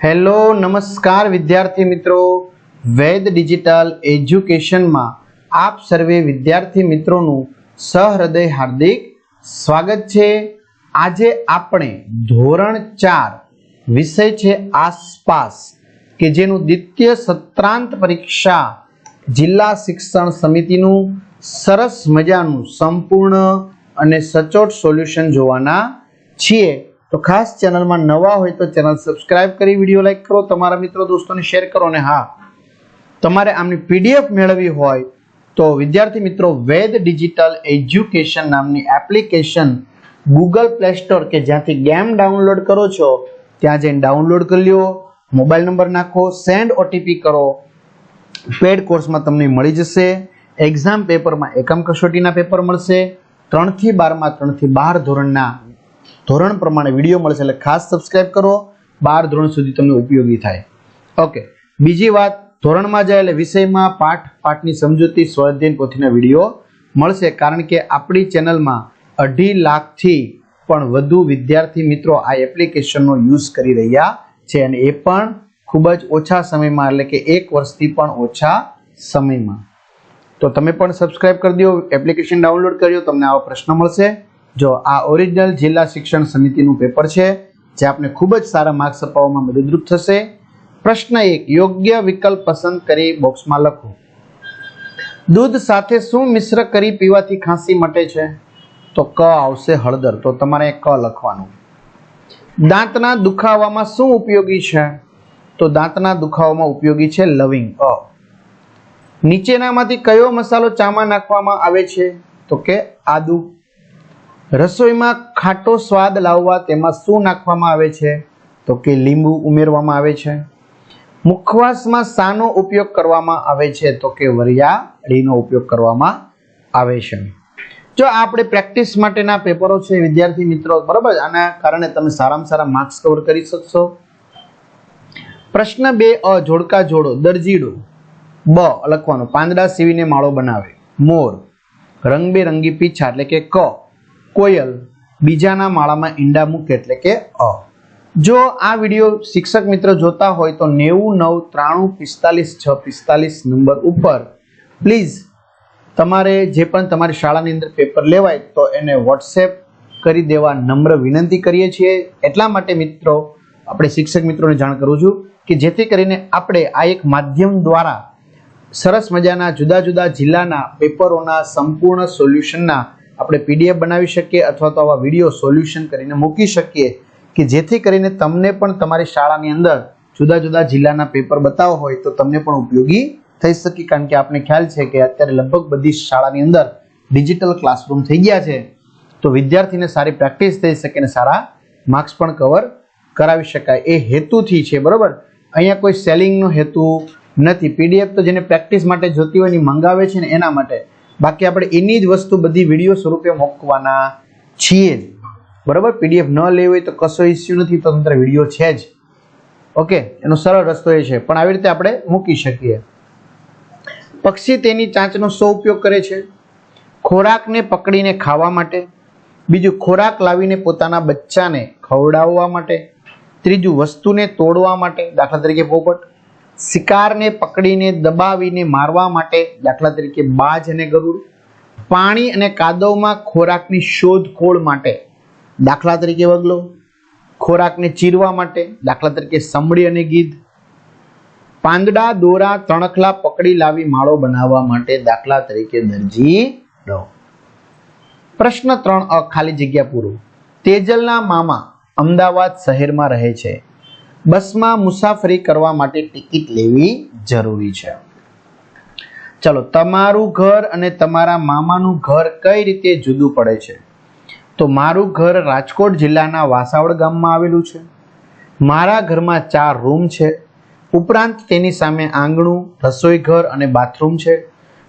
Hello, નમસ્કાર વિદ્યાર્થી મિત્રો. વેદ ડિજિટલ એજ્યુકેશનમાં આપ સર્વે વિદ્યાર્થી મિત્રોનું સહૃદય હાર્દિક સ્વાગત છે. આજે આપણે ધોરણ ચાર વિષય છે આસપાસ, કે જેનું દ્વિતીય સત્રાંત પરીક્ષા જિલ્લા શિક્ષણ સમિતિનું સરસ મજાનું સંપૂર્ણ અને સચોટ સોલ્યુશન જોવાના છીએ. તો ખાસ ચેનલમાં નવા હોય તો ચેનલ સબસ્ક્રાઇબ કરી વીડિયો લાઇક કરો, તમારા મિત્રો દોસ્તોને શેર કરો અને હા, તમારે આમની પીડીએફ મેળવવી હોય તો વિદ્યાર્થી મિત્રો વેદ ડિજિટલ એજ્યુકેશન નામની એપ્લિકેશન ગૂગલ પ્લે સ્ટોર કે જ્યાંથી ગેમ ડાઉનલોડ કરો છો, ત્યાં જઈને ડાઉનલોડ કરી લ્યો, મોબાઈલ નંબર નાખો, સેન્ડ ઓટીપી કરો, પેડ કોર્સમાં તમને મળી જશે, એક્ઝામ પેપરમાં એકમ કસોટીના પેપર મળશે, ત્રણથી બારમાં ત્રણથી બાર ધોરણના ધોરણ પ્રમાણે વીડિયો મળશે એટલે ખાસ સબસ્ક્રાઇબ કરો. બાર ધોરણ સુધી તમને ઉપયોગી થાય. ઓકે બીજી વાત, ધોરણમાં જાય એટલે વિષયમાં પાઠ, પાઠની સમજૂતી સ્વાધ્યાયન પોથીના વીડિયો મળશે. કારણ કે આપણી ચેનલમાં અઢી લાખથી પણ વધુ વિદ્યાર્થી મિત્રો આ એપ્લિકેશનનો યુઝ કરી રહ્યા છે અને એ પણ ખૂબ જ ઓછા સમયમાં, એટલે કે એક વર્ષથી પણ ઓછા સમયમાં. તો તમે પણ સબસ્ક્રાઇબ કરી દો. એપ્લિકેશન ડાઉનલોડ કર્યો, તમને આવો પ્રશ્ન મળશે. જો આ ઓરિજિનલ જિલ્લા શિક્ષણ સમિતિનું પેપર છે, જે આપને ખૂબ જ સારા માર્ક્સ અપાવવામાં મદદરૂપ થશે. પ્રશ્ન એક, યોગ્ય વિકલ્પ પસંદ કરી બોક્સમાં લખો. દૂધ સાથે શું મિશ્ર કરી પીવાથી ખાંસી મટે છે? તો ક આવશે હળદર, તો તમારે ક લખવાનું. દાંતના દુખાવામાં શું ઉપયોગી છે? તો દાંતના દુખાવામાં ઉપયોગી છે લવિંગ, અ. નીચેનામાંથી કયો મસાલો ચામાં નાખવામાં આવે છે? તો કે આદુ. રસોઈમાં ખાટો સ્વાદ લાવવા તેમાં શું નાખવામાં આવે છે? તો કે લીંબુ ઉમેરવામાં આવે છે. મુખવાસમાં શાનો ઉપયોગ કરવામાં આવે છે. તો કે વરિયાળીનો ઉપયોગ કરવામાં આવે છે. જો આપણે પ્રેક્ટિસ માટેના પેપરો છે, વિદ્યાર્થી મિત્રો, બરાબર? આના કારણે તમે સારામાં સારા માર્ક્સ કવર કરી શકશો. પ્રશ્ન બે, અ, જોડકા જોડો, દરજીડો. બ, લખવાનો. પાંદડા સીવીને માળો બનાવે. મોર. રંગબેરંગી પીછા, એટલે કે ક. કોયલ બીજાના માળામાં ઈંડા મૂકે એટલે કે અ. જો આ વીડિયો શિક્ષક મિત્ર જોતા હોય તો નેવું, નવ, ત્રાણું, પિસ્તાલીસ, છ, પિસ્તાલીસ નંબર ઉપર પ્લીઝ તમારે જે પણ તમારી શાળાની અંદર પેપર લેવાય તો એને વોટ્સએપ કરી દેવા નમ્ર વિનંતી કરીએ છીએ. એટલા માટે મિત્રો આપણે શિક્ષક મિત્રોને જાણ કરું છું કે જેથી કરીને આપણે આ એક માધ્યમ દ્વારા સરસ મજાના જુદા જુદા જિલ્લાના પેપરોના સંપૂર્ણ સોલ્યુશનના આપણે પીડીએફ બનાવી શકીએ અથવા તો આવા વીડિયો સોલ્યુશન કરીને મૂકી શકીએ કે જેથી કરીને તમને પણ તમારી શાળાની અંદર જુદા જુદા જિલ્લાના પેપર બતાવો હોય તો તમને પણ ઉપયોગી થઈ શકે. કારણ કે આપણે ખ્યાલ છે કે અત્યારે લગભગ બધી શાળાની અંદર ડિજિટલ ક્લાસરૂમ થઈ ગયા છે. તો વિદ્યાર્થીને સારી પ્રેક્ટિસ થઈ શકે અને સારા માર્ક્સ પણ કવર કરાવી શકાય. એ હેતુથી છે, બરાબર? અહીંયા કોઈ સેલિંગનો હેતુ નથી. પીડીએફ તો જેને પ્રેક્ટિસ માટે જોતી હોય એની મંગાવે છે ને એના માટે. બાકી આપણે એની જ વસ્તુ બધી વીડિયો સ્વરૂપે મૂકવાના છીએ જ. બરાબર? પીડીએફ ન લેવી હોય તો કશો ઇસ્યુ નથી, તંત્ર વીડિયો છે જ. ઓકે એનો સરળ રસ્તો એ છે. પણ આવી રીતે આપણે મૂકી શકીએ. પક્ષી તેની ચાંચનો શો ઉપયોગ કરે છે. ખોરાકને પકડીને ખાવા માટે. બીજું, ખોરાક લાવીને પોતાના બચ્ચાને ખવડાવવા માટે. ત્રીજું, વસ્તુને તોડવા માટે. દાખલા તરીકે પોપટ. શિકારને પકડીને દબાવીને મારવા માટે દાખલા તરીકે બાજ અને ગરુડ, પાણી અને કાદવમાં ખોરાકની શોધખોળ માટે દાખલા તરીકે વગલો, ખોરાકને ચીરવા માટે દાખલા તરીકે સંભળી અને ગીધ, પાંદડા, દોરા, તણખલા પકડી લાવી માળો બનાવવા માટે દાખલા તરીકે દરજી રહો પ્રશ્ન ત્રણ અ ખાલી જગ્યા પૂરું. તેજલના મામા અમદાવાદ શહેરમાં રહે છે. બસમાં મુસાફરી કરવા માટે ટિકિટ લેવી જરૂરી છે. ચલો, તમારું ઘર અને તમારા મામાનું ઘર કઈ રીતે જુદું પડે છે? તો મારું ઘર રાજકોટ જિલ્લાના વાસાવડ ગામમાં આવેલું છે. મારા ઘરમાં ચાર રૂમ છે. ઉપરાંત તેની સામે આંગણું, રસોઈ ઘર અને બાથરૂમ છે.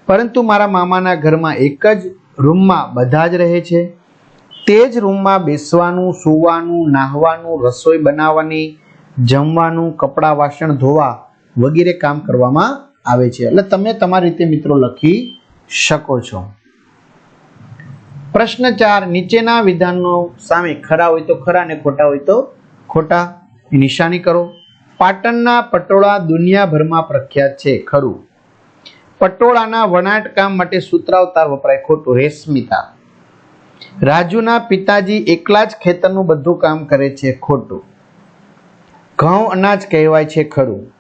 પરંતુ મારા મામાના ઘરમાં એક જ રૂમમાં બધા જ રહે છે. તે જ રૂમમાં બેસવાનું, સૂવાનું, નાહવાનું, રસોઈ બનાવવાની જમવાનું, કપડાં વાસણ, ધોવા વગેરે કામ કરવામાં આવે છે. એટલે તમે તમારી રીતે મિત્રો લખી શકો છો. પ્રશ્ન ચાર, નીચેના વિધાનનો સામે ખરા હોય તો ખરા અને ખોટા હોય તો ખોટા. નિશાની કરો. પાટણના પટોળા દુનિયાભરમાં પ્રખ્યાત છે. ખરું. પટોળાના વણાટ કામ માટે સૂત્રાવતાર વપરાય. ખોટું. રેશમિતા. રાજુના પિતાજી એકલા જ ખેતરનું બધું કામ કરે છે. ખોટું. ઘઉં અનાજ કહેવાય છે ખરું.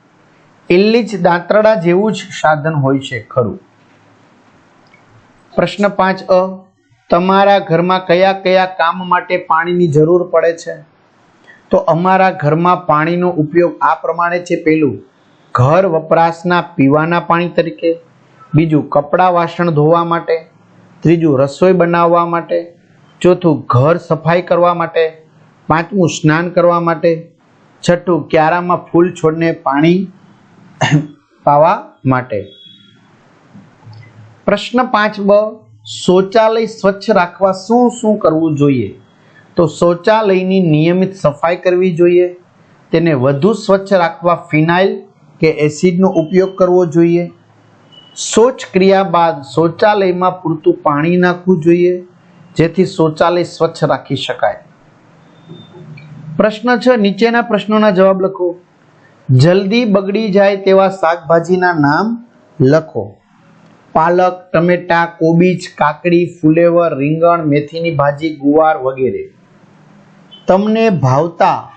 ઇલ્લીચ દાંતરડા જેવું જ સાધન હોય છે ખરું. પ્રશ્ન પાંચ અ, તમારા ઘરમાં કયા કયા કામ માટે પાણીની જરૂર પડે છે? તો અમારા ઘરમાં પાણીનો ઉપયોગ આ પ્રમાણે છે પહેલું ઘર વપરાશના પીવાના પાણી તરીકે, બીજું કપડાં વાસણ ધોવા માટે, ત્રીજું રસોઈ બનાવવા માટે, ચોથું ઘર સફાઈ કરવા માટે, પાંચમું સ્નાન કરવા માટે છઠ્ઠું, ક્યારામાં ફૂલ છોડને પાણી પાવા માટે. પ્રશ્ન પાંચ બ શૌચાલય સ્વચ્છ રાખવા શું શું કરવું જોઈએ? તો શૌચાલયની નિયમિત સફાઈ કરવી જોઈએ, તેને વધુ સ્વચ્છ રાખવા ફિનાઇલ કે એસિડનો ઉપયોગ કરવો જોઈએ, શૌચ ક્રિયા બાદ શૌચાલયમાં પૂરતું પાણી નાખવું જોઈએ, જેથી શૌચાલય સ્વચ્છ રાખી શકાય. પ્રશ્ન છે, નીચેના પ્રશ્નોના જવાબ લખો. જલ્દી બગડી જાય તેવા શાકભાજીના નામ લખો. પાલક, ટમેટા, કોબીજ, કાકડી, ફુલેવર, રીંગણ, મેથીની ભાજી, ગુવાર વગેરે. તમને ભાવતા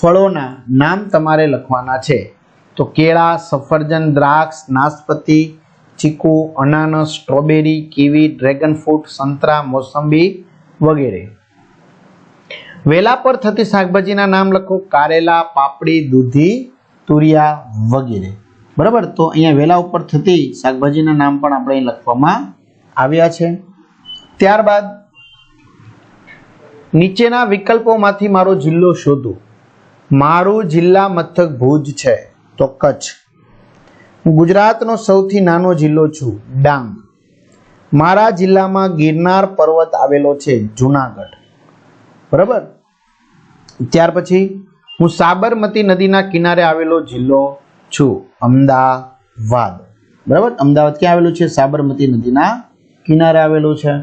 ફળોના નામ તમારે લખવાના છે. તો કેળા, સફરજન, દ્રાક્ષ, નાશપતિ, ચીકુ, અનાનસ, સ્ટ્રોબેરી, કીવી, ડ્રેગન ફ્રૂટ, સંતરા, મોસંબી વગેરે. વેલા પર થતી શાકભાજીના નામ લખો. કારેલા, પાપડી, દૂધી, તુરિયા વગેરે. બરાબર? તો અહીંયા વેલા ઉપર થતી શાકભાજીના નામ પણ આપણે અહીં લખવામાં આવ્યા છે. ત્યારબાદ નીચેના વિકલ્પોમાંથી મારો જિલ્લો શોધો. મારું જિલ્લા મથક ભુજ છે. તો કચ્છ. હું ગુજરાતનો સૌથી નાનો જિલ્લો છું. ડાંગ. મારા જિલ્લામાં ગિરનાર પર્વત આવેલો છે, જુનાગઢ. બરાબર? ત્યાર પછી હું સાબરમતી નદીના કિનારે આવેલો જિલ્લો છું, અમદાવાદ. બરાબર? અમદાવાદ ક્યાં આવેલું છે? સાબરમતી નદીના કિનારે આવેલું છે.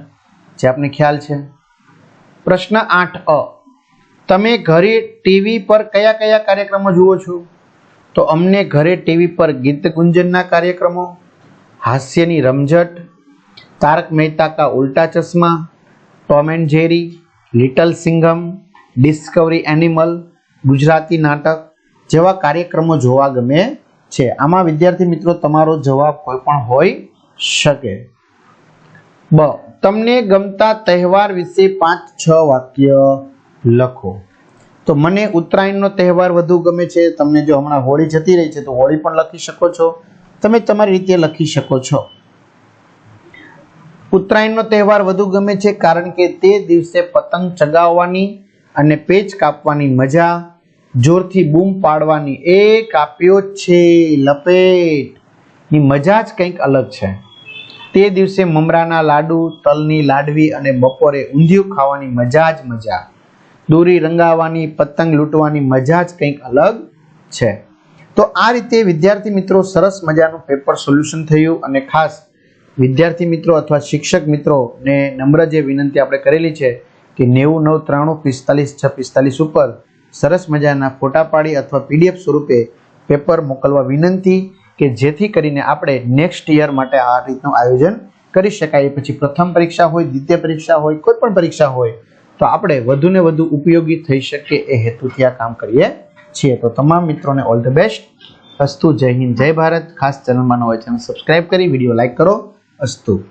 જે આપને ખ્યાલ છે. પ્રશ્ન આઠ અ. તમે ઘરે ટીવી પર કયા કયા કાર્યક્રમો જુઓ છો? તો અમને ઘરે ટીવી પર ગીત ગુંજનના કાર્યક્રમો, હાસ્યની રમઝટ, Tarak Mehta ka Ulta Chashma, Tom and Jerry little Singham Discovery animal Gujarati નાટક જેવા કાર્યક્રમો જોવા ગમે છે. આમાં વિદ્યાર્થી મિત્રો તમારો જવાબ કોઈ પણ હોઈ શકે. બ, તમને ગમતા તહેવાર વિશે પાંચ છ વાક્ય લખો. તો મને ઉત્તરાયણનો તહેવાર વધુ ગમે છે. તમને જો હમણાં હોળી જતી રહી છે તો હોળી પણ લખી શકો છો. તમે તમારી રીતે લખી શકો છો. ઉત્તરાયણનો તહેવાર વધુ ગમે છે કારણ કે તે દિવસે પતંગ ચગાવવાની અને પેચ કાપવાની મજા, જોરથી બૂમ પાડવાની એ કાપ્યો છે લપેટ. ની મજા જ કંઈક અલગ છે. તે દિવસે મમરાના લાડુ, તલની લાડવી અને બપોરે ઊંધિયું ખાવાની મજા જ મજા. દોરી રંગાવવાની, પતંગ લૂંટવાની મજા જ કંઈક અલગ છે. તો આ રીતે વિદ્યાર્થી મિત્રો સરસ મજાનું પેપર સોલ્યુશન થયું અને ખાસ વિદ્યાર્થી મિત્રો અથવા શિક્ષક મિત્રોને નમ્ર જે વિનંતી આપણે કરેલી છે કે નેવું નવ ત્રાણું પિસ્તાલીસ છ પિસ્તાલીસ ઉપર સરસ મજાના ફોટા પાડી અથવા પીડીએફ સ્વરૂપે પેપર મોકલવા વિનંતી કે જેથી કરીને આપણે નેક્સ્ટ યર માટે આ રીતનું આયોજન કરી શકાય. પછી પ્રથમ પરીક્ષા હોય, દ્વિતીય પરીક્ષા હોય, કોઈ પણ પરીક્ષા હોય, તો આપણે વધુને વધુ ઉપયોગી થઈ શકીએ એ હેતુથી આ કામ કરીએ છીએ. તો તમામ મિત્રોને ઓલ ધ બેસ્ટ. અસ્તુ, જય હિન્દ, જય ભારત. ખાસ ચેનલમાં ન હોય ચેનલ સબસ્ક્રાઇબ કરી, વીડિયો લાઈક કરો. અસ્તુ